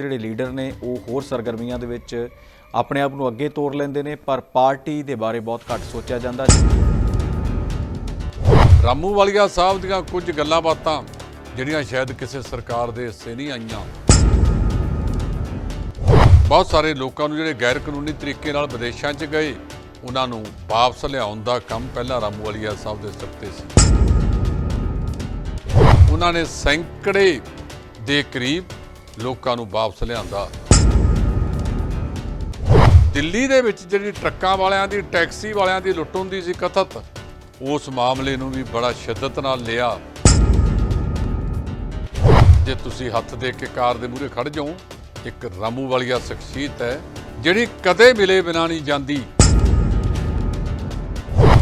ਜਿਹੜੇ ਲੀਡਰ ਨੇ, ਉਹ ਹੋਰ ਸਰਗਰਮੀਆਂ ਦੇ ਵਿੱਚ ਆਪਣੇ ਆਪ ਨੂੰ ਅੱਗੇ ਤੋਰ ਲੈਂਦੇ ਨੇ, ਪਰ ਪਾਰਟੀ ਦੇ ਬਾਰੇ ਬਹੁਤ ਘੱਟ ਸੋਚਿਆ ਜਾਂਦਾ ਰਾਮੂ ਵਾਲੀਆ ਸਾਹਿਬ ਦੀਆਂ ਕੁਝ ਗੱਲਾਂ ਬਾਤਾਂ, ਜਿਹੜੀਆਂ ਸ਼ਾਇਦ ਕਿਸੇ ਸਰਕਾਰ ਦੇ ਹਿੱਸੇ ਨਹੀਂ ਆਈਆਂ। ਬਹੁਤ ਸਾਰੇ ਲੋਕਾਂ ਨੂੰ ਜਿਹੜੇ ਗੈਰ ਕਾਨੂੰਨੀ ਤਰੀਕੇ ਨਾਲ ਵਿਦੇਸ਼ਾਂ 'ਚ ਗਏ, ਉਹਨਾਂ ਨੂੰ ਵਾਪਸ ਲਿਆਉਣ ਦਾ ਕੰਮ ਪਹਿਲਾਂ ਰਾਮੂ ਵਾਲੀਆ ਸਾਹਿਬ ਦੇ ਸਿਰ ਤੇ ਸੀ। ਉਹਨਾਂ ਨੇ ਸੈਂਕੜੇ ਦੇ ਕਰੀਬ ਲੋਕਾਂ ਨੂੰ ਵਾਪਸ ਲਿਆਂਦਾ। ਦਿੱਲੀ ਦੇ ਵਿੱਚ ਜਿਹੜੀ ਟਰੱਕਾਂ ਵਾਲਿਆਂ ਦੀ, ਟੈਕਸੀ ਵਾਲਿਆਂ ਦੀ ਲੁੱਟ ਹੁੰਦੀ ਸੀ ਕਥਤ, ਉਸ ਮਾਮਲੇ ਨੂੰ ਵੀ ਬੜਾ ਸ਼ਿੱਦਤ ਨਾਲ ਲਿਆ। ਜੇ ਤੁਸੀਂ ਹੱਥ ਦੇ ਕੇ ਕਾਰ ਦੇ ਮੂਹਰੇ ਖੜ ਜਾਓ, ਇੱਕ ਰਾਮੂ ਵਾਲੀਆ ਸ਼ਖਸੀਅਤ ਹੈ, ਜਿਹੜੀ ਕਦੇ ਮਿਲੇ ਬਿਨਾ ਨਹੀਂ ਜਾਂਦੀ।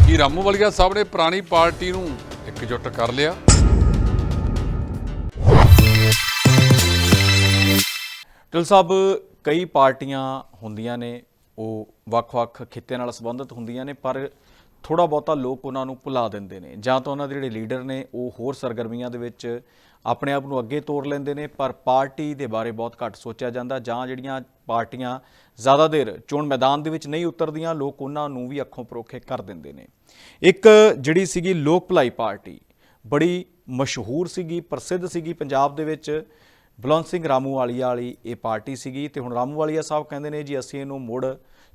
ਕੀ ਰਾਮੂ ਵਾਲੀਆ ਸਾਹਿਬ ਨੇ ਪੁਰਾਣੀ ਪਾਰਟੀ ਨੂੰ ਇਕਜੁੱਟ ਕਰ ਲਿਆ? ਟਿਲ ਸਾਹਿਬ, ਕਈ ਪਾਰਟੀਆਂ ਹੁੰਦੀਆਂ ਨੇ, ਉਹ ਵੱਖ-ਵੱਖ ਖਿੱਤਿਆਂ ਨਾਲ ਸੰਬੰਧਿਤ ਹੁੰਦੀਆਂ ਨੇ, ਪਰ ਥੋੜਾ ਬਹੁਤਾ ਲੋਕ ਉਹਨਾਂ ਨੂੰ ਭੁਲਾ ਦਿੰਦੇ ਨੇ। ਜਾਂ ਤਾਂ ਉਹਨਾਂ ਦੇ ਜਿਹੜੇ ਲੀਡਰ ਨੇ, ਉਹ ਹੋਰ ਸਰਗਰਮੀਆਂ ਦੇ ਵਿੱਚ ਆਪਣੇ ਆਪ ਨੂੰ ਅੱਗੇ ਤੋਰ ਲੈਂਦੇ ਨੇ, ਪਰ ਪਾਰਟੀ ਦੇ ਬਾਰੇ ਬਹੁਤ ਘੱਟ ਸੋਚਿਆ ਜਾਂਦਾ। ਜਾਂ ਜਿਹੜੀਆਂ ਪਾਰਟੀਆਂ ਜ਼ਿਆਦਾ ਦੇਰ ਚੋਣ ਮੈਦਾਨ ਦੇ ਵਿੱਚ ਨਹੀਂ ਉਤਰਦੀਆਂ, ਲੋਕ ਉਹਨਾਂ ਨੂੰ ਵੀ ਅੱਖੋਂ ਪਰੋਖੇ ਕਰ ਦਿੰਦੇ ਨੇ। ਇੱਕ ਜਿਹੜੀ ਸੀਗੀ ਲੋਕ ਭਲਾਈ ਪਾਰਟੀ, ਬੜੀ ਮਸ਼ਹੂਰ ਸੀਗੀ, ਪ੍ਰਸਿੱਧ ਸੀਗੀ ਪੰਜਾਬ ਦੇ ਵਿੱਚ। ਬਲਵੰਤ ਸਿੰਘ ਰਾਮੂਵਾਲੀਆ ਵਾਲੀ ਇਹ ਪਾਰਟੀ ਸੀਗੀ ਤੇ ਹੁਣ ਰਾਮੂ ਵਾਲੀਆ ਸਾਹਿਬ ਕਹਿੰਦੇ ਨੇ ਜੀ ਅਸੀਂ ਇਹਨੂੰ ਮੁੜ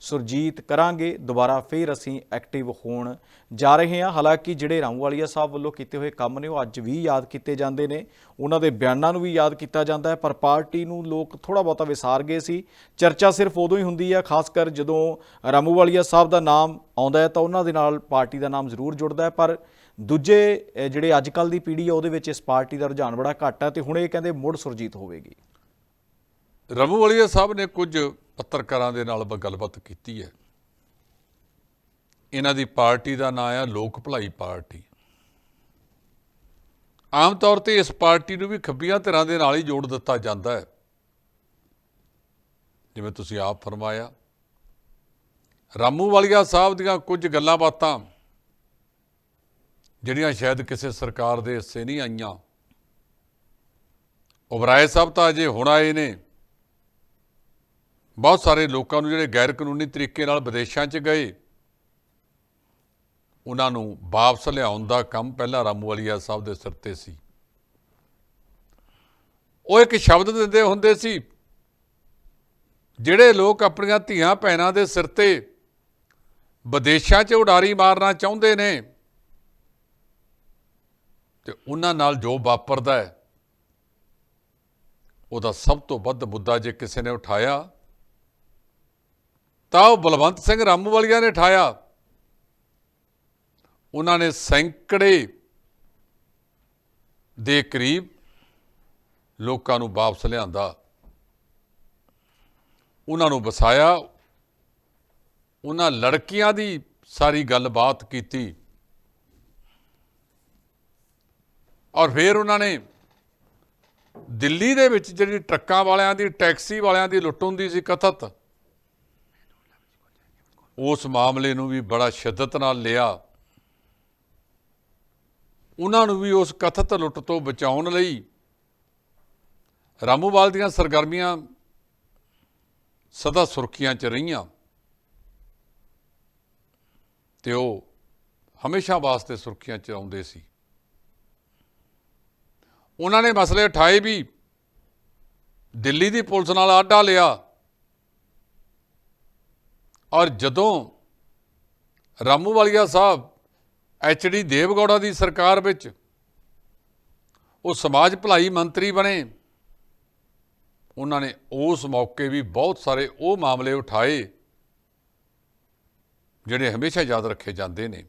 ਸੁਰਜੀਤ ਕਰਾਂਗੇ, ਦੁਬਾਰਾ ਫੇਰ ਅਸੀਂ ਐਕਟਿਵ ਹੋਣ ਜਾ ਰਹੇ ਹਾਂ। ਹਾਲਾਂਕਿ ਜਿਹੜੇ ਰਾਮੂ ਵਾਲੀਆ ਸਾਹਿਬ ਵੱਲੋਂ ਕੀਤੇ ਹੋਏ ਕੰਮ ਨੇ ਉਹ ਅੱਜ ਵੀ ਯਾਦ ਕੀਤੇ ਜਾਂਦੇ ਨੇ। ਉਹਨਾਂ ਦੇ ਬਿਆਨਾਂ ਨੂੰ ਵੀ ਯਾਦ ਕੀਤਾ ਜਾਂਦਾ ਹੈ, ਪਰ ਪਾਰਟੀ ਨੂੰ ਲੋਕ ਥੋੜਾ ਬਹੁਤਾ ਵਿਸਾਰ ਗਏ ਸੀ। ਚਰਚਾ ਸਿਰਫ ਉਦੋਂ ਹੀ ਹੁੰਦੀ ਹੈ ਖਾਸ ਕਰ ਜਦੋਂ ਰਾਮੂ ਵਾਲੀਆ ਸਾਹਿਬ ਦਾ ਨਾਮ ਆਉਂਦਾ ਹੈ ਤਾਂ ਉਹਨਾਂ ਦੇ ਨਾਲ ਪਾਰਟੀ ਦਾ ਨਾਮ ਜ਼ਰੂਰ ਜੁੜਦਾ ਹੈ, ਪਰ ਦੂਜੇ ਜਿਹੜੇ ਅੱਜ ਕੱਲ ਦੀ ਪੀੜ੍ਹੀ ਆ, ਉਹਦੇ ਵਿੱਚ ਇਸ ਪਾਰਟੀ ਦਾ ਰੁਝਾਨ ਬੜਾ ਘੱਟ ਹੈ ਤੇ ਹੁਣ ਇਹ ਕਹਿੰਦੇ ਮੁੜ ਸੁਰਜੀਤ ਹੋਵੇਗੀ। ਰਾਮੂ ਵਾਲੀਆ ਸਾਹਿਬ ਨੇ ਕੁਝ ਪੱਤਰਕਾਰਾਂ ਦੇ ਨਾਲ ਬ- ਗੱਲਬਾਤ ਕੀਤੀ ਹੈ। ਇਹਨਾਂ ਦੀ ਪਾਰਟੀ ਦਾ ਨਾਂ ਆ ਲੋਕ ਭਲਾਈ ਪਾਰਟੀ। ਆਮ ਤੌਰ ਤੇ ਇਸ ਪਾਰਟੀ ਨੂੰ ਵੀ ਖੱਬੀਆਂ ਧਿਰਾਂ ਦੇ ਨਾਲ ਹੀ ਜੋੜ ਦਿੱਤਾ ਜਾਂਦਾ ਹੈ। ਜਿਵੇਂ ਤੁਸੀਂ ਆਪ ਫਰਮਾਇਆ। ਰਾਮੂ ਵਾਲੀਆ ਸਾਹਿਬ ਦੀਆਂ ਕੁਝ ਗੱਲਾਂ ਬਾਤਾਂ ਜਿਹੜੀਆਂ ਸ਼ਾਇਦ ਕਿਸੇ ਸਰਕਾਰ ਦੇ ਹਿੱਸੇ ਨਹੀਂ ਆਈਆਂ। ਉਬਰਾਏ ਸਾਹਿਬ ਤਾਂ ਅਜੇ ਹੁਣ ਆਏ ਨੇ। ਬਹੁਤ ਸਾਰੇ ਲੋਕਾਂ ਨੂੰ ਜਿਹੜੇ ਗੈਰ ਕਾਨੂੰਨੀ ਤਰੀਕੇ ਨਾਲ ਵਿਦੇਸ਼ਾਂ 'ਚ ਗਏ, ਉਹਨਾਂ ਨੂੰ ਵਾਪਸ ਲਿਆਉਣ ਦਾ ਕੰਮ ਪਹਿਲਾਂ ਰਾਮੂ ਰਾਮੂਵਾਲੀਆ ਸਾਹਿਬ ਦੇ ਸਿਰ ਤੇ ਸੀ। ਉਹ ਇੱਕ ਸ਼ਬਦ ਦਿੰਦੇ ਹੁੰਦੇ ਸੀ, ਜਿਹੜੇ ਲੋਕ ਆਪਣੀਆਂ ਧੀਆਂ ਭੈਣਾਂ ਦੇ ਸਿਰ ਤੇ ਵਿਦੇਸ਼ਾਂ 'ਚ ਉਡਾਰੀ ਮਾਰਨਾ ਚਾਹੁੰਦੇ ਨੇ। ਤੇ ਉਹਨਾਂ ਨਾਲ ਜੋ ਵਾਪਰਦਾ ਹੈ, ਉਹਦਾ ਸਭ ਤੋਂ ਵੱਧ ਮੁੱਦਾ ਜੇ ਕਿਸੇ ਨੇ ਉਠਾਇਆ, ਤਾਂ ਉਹ ਬਲਵੰਤ ਸਿੰਘ ਰਾਮੂਵਾਲੀਆ ਨੇ ਉਠਾਇਆ। ਉਹਨਾਂ ਨੇ ਸੈਂਕੜੇ ਦੇ ਕਰੀਬ ਲੋਕਾਂ ਨੂੰ ਵਾਪਸ ਲਿਆਂਦਾ। ਉਹਨਾਂ ਨੂੰ ਵਸਾਇਆ। ਉਹਨਾਂ ਲੜਕੀਆਂ ਦੀ ਸਾਰੀ ਗੱਲਬਾਤ ਕੀਤੀ। ਔਰ ਫਿਰ ਉਹਨਾਂ ਨੇ ਦਿੱਲੀ ਦੇ ਵਿੱਚ ਜਿਹੜੀ ਟਰੱਕਾਂ ਵਾਲਿਆਂ ਦੀ, ਟੈਕਸੀ ਵਾਲਿਆਂ ਦੀ ਲੁੱਟ ਹੁੰਦੀ ਸੀ ਕਥਤ, ਉਸ ਮਾਮਲੇ ਨੂੰ ਵੀ ਬੜਾ ਸ਼ਿੱਦਤ ਨਾਲ ਲਿਆ। ਉਹਨਾਂ ਨੂੰ ਵੀ ਉਸ ਕਥਤ ਲੁੱਟ ਤੋਂ ਬਚਾਉਣ ਲਈ ਰਾਮੂਵਾਲ ਦੀਆਂ ਸਰਗਰਮੀਆਂ ਸਦਾ ਸੁਰਖੀਆਂ 'ਚ ਰਹੀਆਂ। ਤੇ ਉਹ ਹਮੇਸ਼ਾ ਵਾਸਤੇ ਸੁਰਖੀਆਂ 'ਚ ਆਉਂਦੇ ਸੀ। ਉਹਨਾਂ ਨੇ ਮਸਲੇ ਉਠਾਏ ਵੀ ਦਿੱਲੀ ਦੀ ਪੁਲਿਸ ਨਾਲ ਆਡਾ ਲਿਆ। ਔਰ ਜਦੋਂ ਰਾਮੂ ਵਾਲੀਆ ਸਾਹਿਬ ਐਚਡੀ ਦੇਵਗੌੜਾ ਦੀ ਸਰਕਾਰ ਵਿੱਚ ਉਹ ਸਮਾਜ ਭਲਾਈ ਮੰਤਰੀ ਬਣੇ, ਉਹਨਾਂ ਨੇ ਉਸ ਮੌਕੇ ਵੀ ਬਹੁਤ ਸਾਰੇ ਉਹ ਮਾਮਲੇ ਉਠਾਏ, ਜਿਹੜੇ ਹਮੇਸ਼ਾ ਯਾਦ ਰੱਖੇ ਜਾਂਦੇ ਨੇ।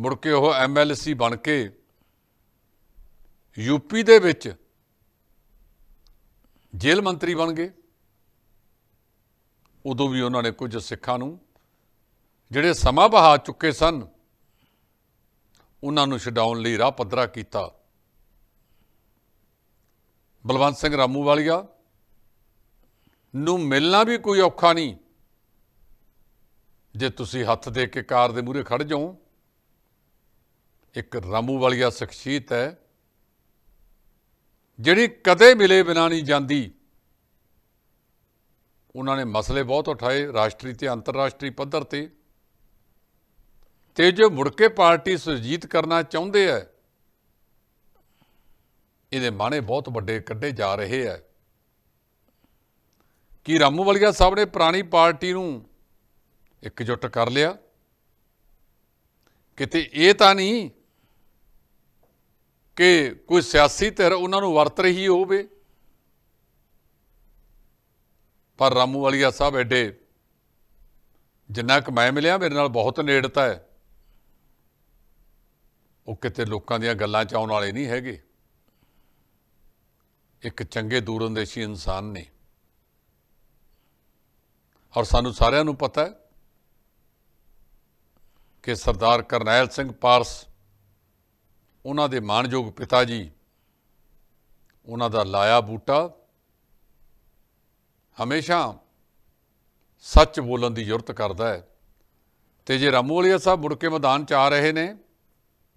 ਮੁੜ ਕੇ ਉਹ ਐਮਐਲਸੀ ਬਣ ਕੇ ਯੂਪੀ ਦੇ ਵਿੱਚ ਜੇਲ੍ਹ ਮੰਤਰੀ ਬਣ ਗਏ। ਉਦੋਂ ਵੀ ਉਹਨਾਂ ਨੇ ਕੁਝ ਸਿੱਖਾਂ ਨੂੰ, ਜਿਹੜੇ ਸਮਾਂ ਬਹਾ ਚੁੱਕੇ ਸਨ, ਉਹਨਾਂ ਨੂੰ ਛਡਾਉਣ ਲਈ ਰਾਹ ਪੱਧਰਾ ਕੀਤਾ। ਬਲਵੰਤ ਸਿੰਘ ਰਾਮੂ ਵਾਲੀਆ ਨੂੰ ਮਿਲਣਾ ਵੀ ਕੋਈ ਔਖਾ ਨਹੀਂ। ਜੇ ਤੁਸੀਂ ਹੱਥ ਦੇ ਕੇ ਕਾਰ ਦੇ ਮੂਹਰੇ ਖੜ ਜਾਓ ਇੱਕ ਰਾਮੂ ਵਾਲੀਆ ਸ਼ਖਸੀਅਤ ਹੈ, ਜਿਹੜੀ ਕਦੇ ਮਿਲੇ ਬਿਨਾਂ ਨਹੀਂ ਜਾਂਦੀ। ਉਹਨਾਂ ਨੇ ਮਸਲੇ ਬਹੁਤ ਉਠਾਏ ਰਾਸ਼ਟਰੀ ਤੇ ਅੰਤਰਰਾਸ਼ਟਰੀ ਪੱਧਰ ਤੇ। ਤੇ ਜੋ ਮੁੜ ਕੇ ਪਾਰਟੀ ਸੁਰਜੀਤ ਕਰਨਾ ਚਾਹੁੰਦੇ ਆ ਇਹਦੇ ਮਾਣੇ ਬਹੁਤ ਵੱਡੇ ਕੱਢੇ ਜਾ ਰਹੇ ਆ ਰਾਮੂ ਰਾਮੂਵਾਲੀਆ ਸਾਹਿਬ ਨੇ ਪੁਰਾਣੀ ਪਾਰਟੀ ਨੂੰ ਇਕਜੁੱਟ ਕਰ ਲਿਆ? ਕਿਤੇ ਇਹ ਤਾਂ ਨਹੀਂ ਕਿ ਕੋਈ ਸਿਆਸੀ ਧਿਰ ਉਹਨਾਂ ਨੂੰ ਵਰਤ ਰਹੀ ਹੋਵੇ। ਪਰ ਰਾਮੂ ਵਾਲੀਆ ਸਾਹਿਬ ਐਡੇ ਜਿੰਨਾ ਕੁ ਮੈਂ ਮਿਲਿਆ, ਮੇਰੇ ਨਾਲ ਬਹੁਤ ਨੇੜਤਾ ਹੈ। ਉਹ ਕਿਤੇ ਲੋਕਾਂ ਦੀਆਂ ਗੱਲਾਂ ਚ ਆਉਣ ਵਾਲੇ ਨਹੀਂ ਹੈਗੇ। ਇੱਕ ਚੰਗੇ ਦੂਰਅੰਦੇਸ਼ੀ ਇਨਸਾਨ ਨੇ। ਔਰ ਸਾਨੂੰ ਸਾਰਿਆਂ ਨੂੰ ਪਤਾ ਹੈ ਕਿ ਸਰਦਾਰ ਕਰਨੈਲ ਸਿੰਘ ਪਾਰਸ ਉਹਨਾਂ ਦੇ ਮਾਣਯੋਗ ਪਿਤਾ ਜੀ, ਉਹਨਾਂ ਦਾ ਲਾਇਆ ਬੂਟਾ, ਹਮੇਸ਼ਾ ਸੱਚ ਬੋਲਣ ਦੀ ਜ਼ਰੂਰਤ ਕਰਦਾ ਹੈ। ਤੇ ਜੇ ਰਾਮੂਲੀਆ ਸਾਹਿਬ ਮੁੜ ਕੇ ਮੈਦਾਨ 'ਚ ਆ ਰਹੇ ਨੇ,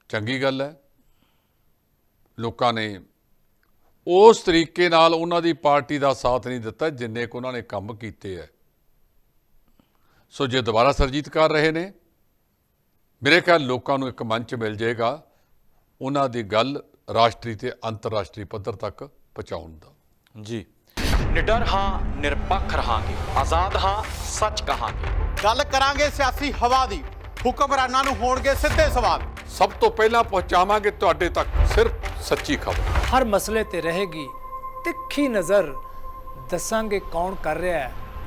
ਚੰਗੀ ਗੱਲ ਹੈ। ਲੋਕਾਂ ਨੇ ਉਸ ਤਰੀਕੇ ਨਾਲ ਉਹਨਾਂ ਦੀ ਪਾਰਟੀ ਦਾ ਸਾਥ ਨਹੀਂ ਦਿੱਤਾ ਜਿੰਨੇ ਕੁ ਉਹਨਾਂ ਨੇ ਕੰਮ ਕੀਤੇ ਹੈ। ਸੋ ਜੇ ਦੁਬਾਰਾ ਸਰਜੀਤ ਕਰ ਰਹੇ ਨੇ, ਮੇਰੇ ਖਿਆਲ ਲੋਕਾਂ ਨੂੰ ਇੱਕ ਮੰਚ ਮਿਲ ਜਾਏਗਾ। ਉਹਨਾਂ ਦੀ ਗੱਲ ਰਾਸ਼ਟਰੀ ਤੇ ਅੰਤਰਰਾਸ਼ਟਰੀ ਪੱਧਰ ਤੱਕ ਪਹੁੰਚਾਉਣ ਦਾ। ਜੀ। ਨਿਡਰ ਹਾਂ ਨਿਰਪੱਖ ਰਹਾਂਗੇ। ਆਜ਼ਾਦ ਹਾਂ ਸੱਚ ਕਹਾਂਗੇ। ਗੱਲ ਕਰਾਂਗੇ ਸਿਆਸੀ ਹਵਾ ਦੀ। ਹੁਕਮਰਾਨਾਂ ਨੂੰ ਹੋਣਗੇ ਸਿੱਧੇ ਸਵਾਲ। ਸਭ ਤੋਂ ਪਹਿਲਾਂ ਪਹੁੰਚਾਵਾਂਗੇ ਤੁਹਾਡੇ ਤੱਕ ਸਿਰਫ ਸੱਚੀ ਖਬਰ। ਹਰ ਮਸਲੇ ਤੇ ਰਹੇਗੀ ਤਿੱਖੀ ਨਜ਼ਰ। ਦੱਸਾਂਗੇ ਕੌਣ ਕਰ ਰਿਹਾ ਹੈ।